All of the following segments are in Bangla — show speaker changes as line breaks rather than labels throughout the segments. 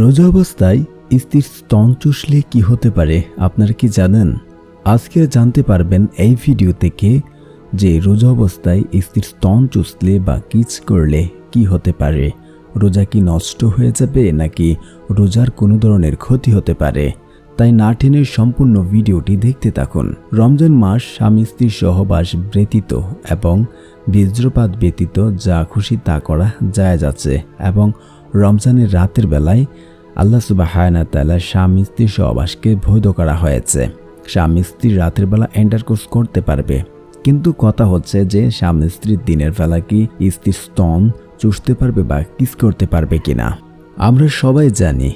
রোজা অবস্থায় স্ত্রীর স্তন চুষলে কি হতে পারে, আপনারা কি জানেন? আজকে জানতে পারবেন এই ভিডিও থেকে যে রোজা অবস্থায় স্ত্রীর স্তন চুষলে বা কিচ করলে কি হতে পারে। রোজা কি নষ্ট হয়ে যাবে, নাকি রোজার কোনো ধরনের ক্ষতি হতে পারে? তাই না টেনে সম্পূর্ণ ভিডিওটি দেখতে থাকুন। রমজান মাস স্বামী স্ত্রীর সহবাস ব্যতীত এবং বীজ্রপাত ব্যতীত যা খুশি তা করা যায় যাচ্ছে এবং রমজানের রাতের বেলায় আল্লাহ সুবাহায়না তালা স্বামী স্ত্রী সহবাসকে বৈধ করা হয়েছে। স্বামী স্ত্রী রাতের বেলা এন্টারকোর্স করতে পারবে। কিন্তু কথা হচ্ছে যে স্বামী স্ত্রীর দিনের বেলা কি স্ত্রীর স্তন চুষতে পারবে বা কিস করতে পারবে কিনা? আমরা সবাই জানি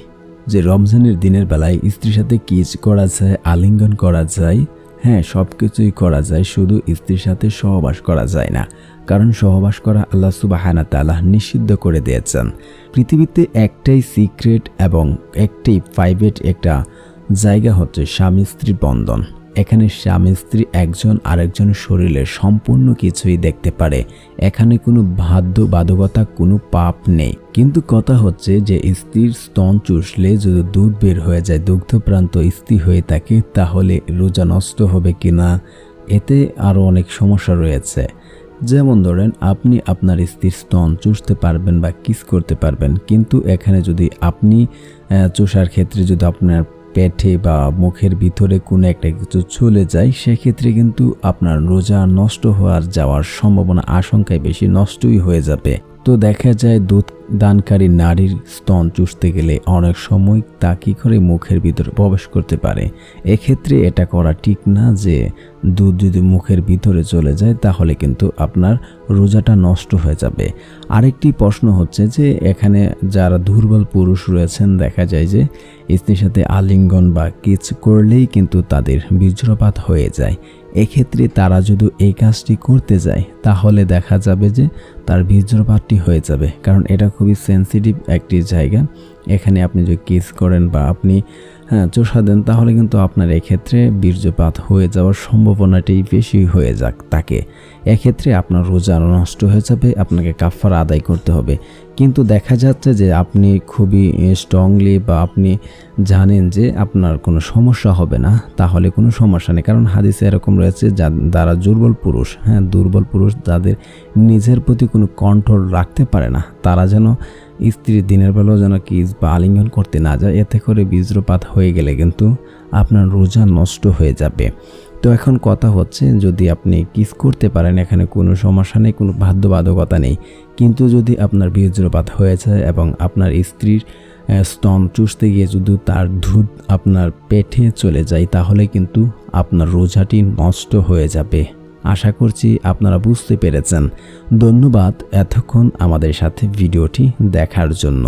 যে রমজানের দিনের বেলায় স্ত্রীর সাথে কিস করা যায়, আলিঙ্গন করা যায় হ্যাঁ সব কিছুই করা যায়, শুধু স্ত্রীর সাথে সহবাস করা যায় না। কারণ সহবাস করা আল্লাহ সুবাহানা তালাহ নিষিদ্ধ করে দিয়েছেন। পৃথিবীতে একটাই সিক্রেট এবং একটাই প্রাইভেট একটা জায়গা হচ্ছে স্বামী স্ত্রীর বন্ধন। এখানে স্বামী স্ত্রী একজন আরেকজনের শরীরের সম্পূর্ণ কিছুই দেখতে পারে। এখানে কোনো বাধ্য বাধকতা কোনো পাপ নেই। কিন্তু কথা হচ্ছে যে স্ত্রীর স্তন চুষলে যদি দুধ বের হয়ে যায়, দুগ্ধপ্রান্ত স্ত্রী হয়ে থাকে, তাহলে রোজা নষ্ট হবে কিনা? এতে আরও অনেক সমস্যা রয়েছে। যেমন ধরেন, আপনি আপনার স্ত্রীর স্তন চুষতে পারবেন বা কিস করতে পারবেন। কিন্তু এখানে যদি আপনি চুষার ক্ষেত্রে যদি আপনার পেটে বা মুখের ভিতরে কোনো একটা কিছু চলে যায়, সেক্ষেত্রে কিন্তু আপনার রোজা নষ্ট হওয়ার যাওয়ার সম্ভাবনা, আশঙ্কায় বেশি নষ্টই হয়ে যাবে। তো দেখা যায় দুধ দানকারী নারীর স্তন চুষতে গেলে অনেক সময় তা কী করে মুখের ভিতরে প্রবেশ করতে পারে? এক্ষেত্রে এটা করা ঠিক না যে দুধ যদি মুখের ভিতরে চলে যায়, তাহলে কিন্তু আপনার রোজাটা নষ্ট হয়ে যাবে। আরেকটি প্রশ্ন হচ্ছে যে এখানে যারা দুর্বল পুরুষ রয়েছেন, দেখা যায় যে স্ত্রীর সাথে আলিঙ্গন বা কিচ করলেই কিন্তু তাদের বীজ্রপাত হয়ে যায়। এক্ষেত্রে তারা যদি এই কাজটি করতে যায়, তাহলে দেখা যাবে যে তার বীর্যপাতটি হয়ে যাবে। কারণ এটা খুবই সেন্সিটিভ একটি জায়গা। এখানে আপনি যদি কিস করেন বা আপনি হ্যাঁ চোষা দেন, তাহলে কিন্তু আপনার এক্ষেত্রে বীর্যপাত হয়ে যাওয়ার সম্ভাবনাটি বেশি হয়ে যাক তাকে। এক্ষেত্রে আপনার রোজা নষ্ট হয়ে যাবে, আপনাকে কাফার আদায় করতে হবে। কিন্তু দেখা যাচ্ছে যে আপনি খুবই স্ট্রংলি বা আপনি জানেন যে আপনার কোনো সমস্যা হবে না, তাহলে কোনো সমস্যা নেই। কারণ হাদিসে এরকম রয়েছে যা, যারা দুর্বল পুরুষ হ্যাঁ দুর্বল পুরুষ যাদের নিজের প্রতি কোনো কন্ট্রোল রাখতে পারে না, তারা যেন স্ত্রীর দিনের বেলাও যেন কিস বা আলিঙ্গন করতে না যায়, এতে করে বীজ্রপাত হয়ে গেলে কিন্তু আপনার রোজা নষ্ট হয়ে যাবে। তো এখন কথা হচ্ছে, যদি আপনি কিস করতে পারেন, এখানে কোনো সমস্যা নেই, কোনো বাধ্যবাধকতা নেই। কিন্তু যদি আপনার বীজ্রপাত হয়ে যায় এবং আপনার স্ত্রীর স্তন চুষতে গিয়ে যদি তার দুধ আপনার পেটে চলে যায়, তাহলে কিন্তু আপনার রোজাটি নষ্ট হয়ে যাবে। আশা করছি আপনারা বুঝতে পেরেছেন। ধন্যবাদ এতক্ষণ আমাদের সাথে ভিডিওটি দেখার জন্য।